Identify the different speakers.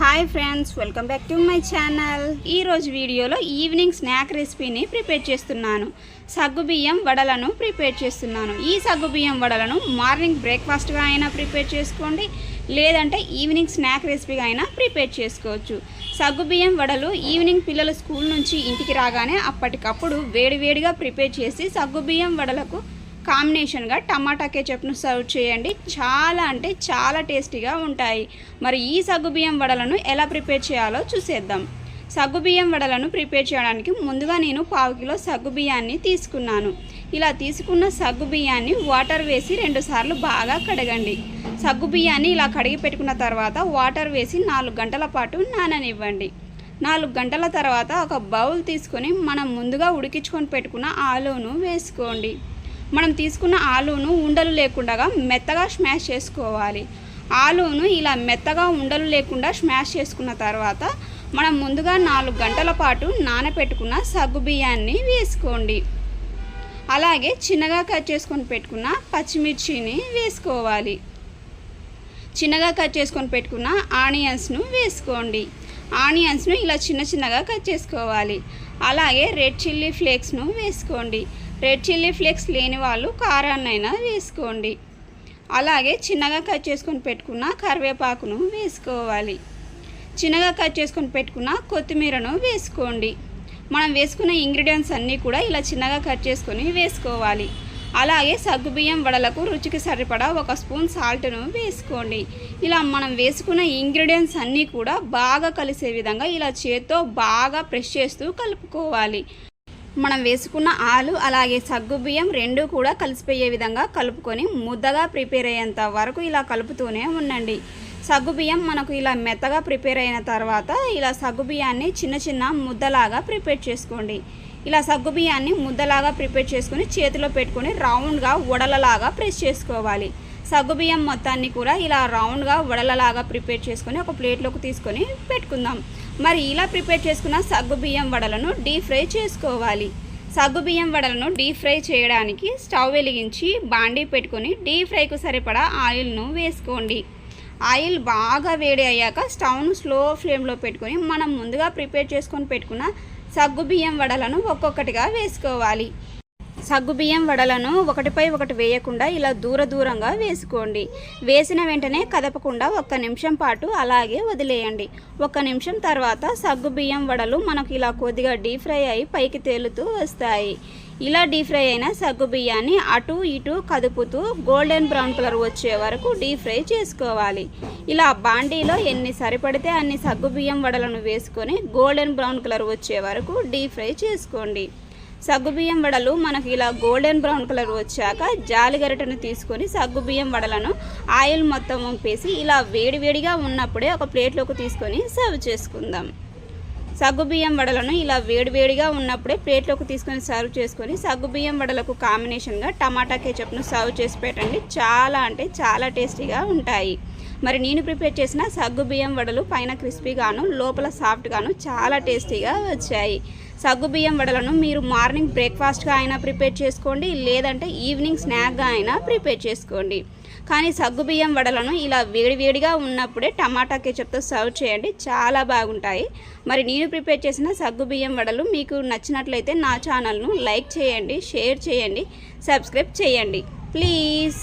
Speaker 1: Hi friends welcome back to my channel. ఈరోజు వీడియోలో evening snack రెసిపీని ప్రిపేర్ చేస్తున్నాను. సగ్గుబియ్యం వడలను ప్రిపేర్ చేస్తున్నాను. ఈ సగ్గుబియ్యం వడలను మార్నింగ్ బ్రేక్ఫాస్ట్గా అయినా ప్రిపేర్ చేసుకోండి లేదంటే ఈవినింగ్ స్నాక్ రెసిపీగా అయినా ప్రిపేర్ చేసుకోవచ్చు. సగ్గుబియ్యం వడలు ఈవినింగ్ పిల్లలు స్కూల్ నుంచి ఇంటికి రాగానే అప్పటికప్పుడు వేడివేడిగా ప్రిపేర్ చేసి సగ్గుబియ్యం వడలకు కాంబినేషన్గా టమాటా కేచప్ను సర్వ్ చేయండి. చాలా అంటే చాలా టేస్టీగా ఉంటాయి. మరి ఈ సగ్గుబియ్యం వడలను ఎలా ప్రిపేర్ చేయాలో చూసేద్దాం. సగ్గుబియ్యం వడలను ప్రిపేర్ చేయడానికి ముందుగా నేను పావు కిలో సగ్గుబియ్యాన్ని తీసుకున్నాను. ఇలా తీసుకున్న సగ్గుబియ్యాన్ని వాటర్ వేసి రెండుసార్లు బాగా కడగండి. సగ్గుబియ్యాన్ని ఇలా కడిగి పెట్టుకున్న తర్వాత వాటర్ వేసి నాలుగు గంటల పాటు నాననివ్వండి. నాలుగు గంటల తర్వాత ఒక బౌల్ తీసుకొని మనం ముందుగా ఉడికించుకొని పెట్టుకున్న ఆలును వేసుకోండి. మనం తీసుకున్న ఆలూను ఉండలు లేకుండా మెత్తగా స్మాష్ చేసుకోవాలి. ఆలూను ఇలా మెత్తగా ఉండలు లేకుండా స్మాష్ చేసుకున్న తర్వాత మనం ముందుగా నాలుగు గంటల పాటు నానబెట్టుకున్న సగ్గు బియ్యాన్ని వేసుకోండి. అలాగే చిన్నగా కట్ చేసుకొని పెట్టుకున్న పచ్చిమిర్చిని వేసుకోవాలి. చిన్నగా కట్ చేసుకొని పెట్టుకున్న ఆనియన్స్ను వేసుకోండి. ఆనియన్స్ను ఇలా చిన్న చిన్నగా కట్ చేసుకోవాలి. అలాగే రెడ్ చిల్లీ ఫ్లేక్స్ను వేసుకోండి. రెడ్ చిల్లీ ఫ్లేక్స్ లేని వాళ్ళు కారాన్నైనా వేసుకోండి. అలాగే చిన్నగా కట్ చేసుకొని పెట్టుకున్న కరివేపాకును వేసుకోవాలి. చిన్నగా కట్ చేసుకొని పెట్టుకున్న కొత్తిమీరను వేసుకోండి. మనం వేసుకున్న ఇంగ్రీడియంట్స్ అన్నీ కూడా ఇలా చిన్నగా కట్ చేసుకొని వేసుకోవాలి. అలాగే సగ్గుబియ్యం వడలకు రుచికి సరిపడా ఒక స్పూన్ సాల్ట్ను వేసుకోండి. ఇలా మనం వేసుకున్న ఇంగ్రీడియంట్స్ అన్నీ కూడా బాగా కలిసే విధంగా ఇలా చేత్తో బాగా ప్రెస్ చేస్తూ కలుపుకోవాలి. మనం వేసుకున్న ఆలు అలాగే సగ్గుబియ్యం రెండు కూడా కలిసిపోయే విధంగా కలుపుకొని ముద్దగా ప్రిపేర్ అయ్యేంత వరకు ఇలా కలుపుతూనే ఉండండి. సగ్గుబియ్యం మనకు ఇలా మెత్తగా ప్రిపేర్ అయిన తర్వాత ఇలా సగ్గుబియ్యాన్ని చిన్న చిన్న ముద్దలాగా ప్రిపేర్ చేసుకోండి. ఇలా సగ్గుబియ్యాన్ని ముద్దలాగా ప్రిపేర్ చేసుకుని చేతిలో పెట్టుకొని రౌండ్గా వడలలాగా ప్రెస్ చేసుకోవాలి. సగ్గుబియ్యం మొత్తాన్ని కూడా ఇలా రౌండ్గా వడలలాగా ప్రిపేర్ చేసుకొని ఒక ప్లేట్లోకి తీసుకొని పెట్టుకుందాం. మరి ఇలా ప్రిపేర్ చేసుకున్న సగ్గుబియ్యం వడలను డీప్ ఫ్రై చేసుకోవాలి. సగ్గుబియ్యం వడలను డీప్ ఫ్రై చేయడానికి స్టవ్ వెలిగించి బాండీ పెట్టుకొని డీప్ ఫ్రైకు సరిపడా ఆయిల్ను వేసుకోండి. ఆయిల్ బాగా వేడి అయ్యాక స్టవ్ను స్లో ఫ్లేమ్లో పెట్టుకొని మనం ముందుగా ప్రిపేర్ చేసుకొని పెట్టుకున్న సగ్గుబియ్యం వడలను ఒక్కొక్కటిగా వేసుకోవాలి. సగ్గుబియ్యం వడలను ఒకటిపై ఒకటి వేయకుండా ఇలా దూర దూరంగా వేసుకోండి. వేసిన వెంటనే కదపకుండా ఒక్క నిమిషం పాటు అలాగే వదిలేయండి. ఒక్క నిమిషం తర్వాత సగ్గుబియ్యం వడలు మనకు ఇలా కొద్దిగా డీప్ ఫ్రై అయి పైకి తేలుతూ వస్తాయి. ఇలా డీప్ ఫ్రై అయిన సగ్గుబియ్యాన్ని అటు ఇటు కదుపుతూ గోల్డెన్ బ్రౌన్ కలర్ వచ్చే వరకు డీప్ ఫ్రై చేసుకోవాలి. ఇలా బాండీలో ఎన్ని సరిపడితే అన్ని సగ్గుబియ్యం వడలను వేసుకొని గోల్డెన్ బ్రౌన్ కలర్ వచ్చే వరకు డీప్ ఫ్రై చేసుకోండి. సగ్గుబియ్యం వడలు మనకి ఇలా గోల్డెన్ బ్రౌన్ కలర్ వచ్చాక జాలిగరిటను తీసుకొని సగ్గుబియ్యం వడలను ఆయిల్ మొత్తం వంపేసి ఇలా వేడివేడిగా ఉన్నప్పుడే ఒక ప్లేట్లోకి తీసుకొని సర్వ్ చేసుకుందాం. సగ్గుబియ్యం వడలను ఇలా వేడివేడిగా ఉన్నప్పుడే ప్లేట్లోకి తీసుకొని సర్వ్ చేసుకొని సగ్గుబియ్యం వడలకు కాంబినేషన్గా టమాటా కేచప్ను సర్వ్ చేసి పెట్టండి. చాలా అంటే చాలా టేస్టీగా ఉంటాయి. మరి నేను ప్రిపేర్ చేసిన సగ్గుబియ్యం వడలు పైన క్రిస్పీగాను లోపల సాఫ్ట్గాను చాలా టేస్టీగా వచ్చాయి. సగ్గుబియ్యం వడలను మీరు మార్నింగ్ బ్రేక్ఫాస్ట్గా అయినా ప్రిపేర్ చేసుకోండి లేదంటే ఈవినింగ్ స్నాక్గా అయినా ప్రిపేర్ చేసుకోండి. కానీ సగ్గుబియ్యం వడలను ఇలా వేడివేడిగా ఉన్నప్పుడే టమాటా కెచప్తో సర్వ్ చేయండి చాలా బాగుంటాయి. మరి నేను ప్రిపేర్ చేసిన సగ్గుబియ్యం వడలు మీకు నచ్చినట్లయితే నా ఛానల్ను లైక్ చేయండి షేర్ చేయండి సబ్స్క్రైబ్ చేయండి. ప్లీజ్!